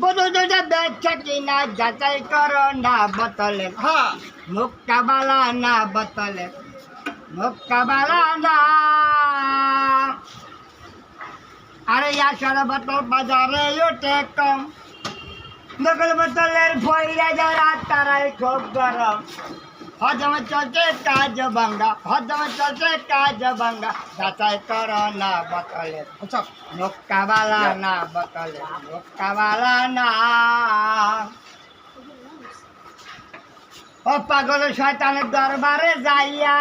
বোতলটা বেচা কিনা যাচাই করো না বোতলে। হ্যাঁ মুক্কাবালা না বোতলে। মুক্কাবালা না। আরে আসলে বোতল বাজারে ওঠে কম। নকল বোতলের ভৈরা যারা, তারাই খুব গরম। হজমে চলছে কাজ ভাঙ্গা হজমে চলছে কাজ ভাঙ্গা যাচাই করো না বোতলে মুক্কাবালা না বোতলে মুক্কাবালা না। ও পাগল শয়তানের দরবারে যাইয়া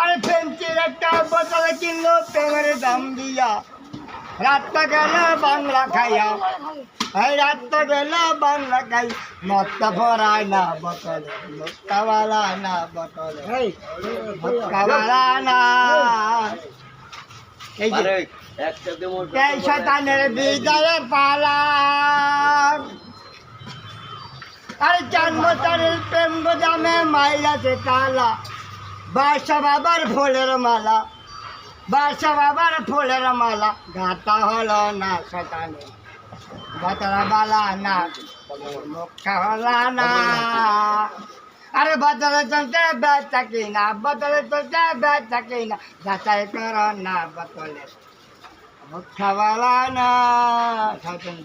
আরে ফেন্সির একটা বোতলে কিনলো প্রেমের দাম দিয়া। রাত গেল বাংলা খাইয়া। এই রাত গেল বাংলা খাই। মত ভরায় না বোতলে মুক্কাবালা না মুক্কাবালা না। এই যে এই শতানের বিজয়ের পালা আরে জন্মতারের প্রেম গোদামে তালা। বাসা বাবার ফুলের মালা। বাসা বাবার ফুলের মালা গাতা হলো না শতানে বাতারা বালা না মুখা হলা না। আরে বদলে চলতে বেচা কিনা বদলে চলতে বেচা কিনা, যাচাই করো না বদলে মুখা বালা না শতান